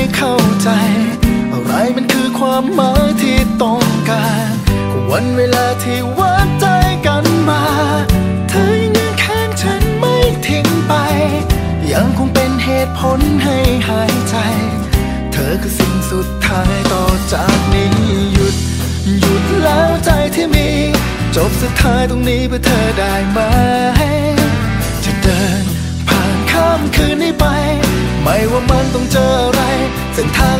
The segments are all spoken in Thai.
ฉันให้เข้าใจ อะไรมันคือความหมายที่ต้องการวันเวลาที่วัดใจกันมา เธอยังยืนข้างฉันไม่ทิ้งไป ยังคงเป็นเหตุผลให้หายใจ เธอคือสิ่งสุดท้ายต่อจากนี้หยุด หยุดแล้วใจที่มี จบสุดท้ายตรงนี้เพื่อเธอได้ไหม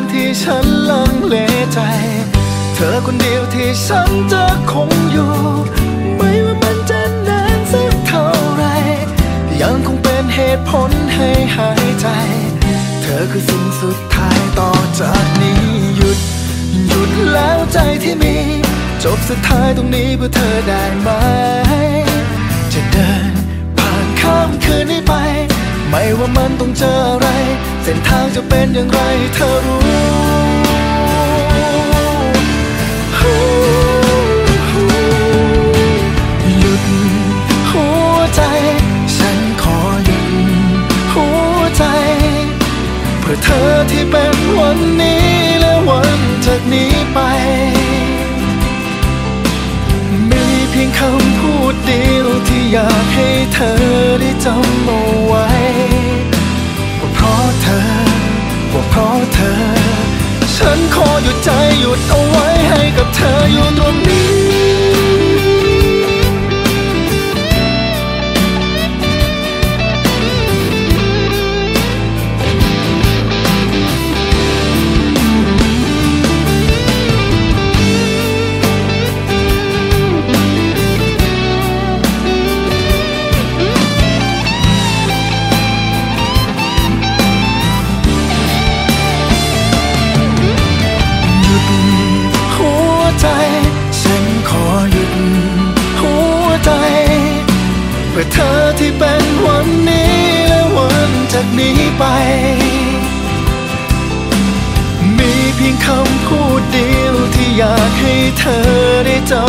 างที่ฉันลังเลใจ เธอคนเดียวที่ฉันจะคงอยู่ ไม่ว่ามันจะนานสักเท่าไร ยังคงเป็นเหตุผลให้หายใจ เธอคือสิ่งสุดท้ายต่อจากนี้หยุด หยุดแล้วใจที่มี จบสุดท้ายตรงนี้เพื่อเธอได้ไหม จะเดินผ่านข้ามคืนนี้ไป ไม่ว่ามันต้องเจออะไร เส้นทางจะเป็นอย่างไรเธอรู้หยุดหัวใจฉันขอยืนหัวใจเพื่อเธอที่เป็นวันนี้และวันจากนี้ไป มีเพียงคำพูดเดียวที่อยากให้เธอได้จำเอา ใจหยุดเอาไว้ เพียงคำพูดเดียวที่อยากให้เธอได้จำเอาไว้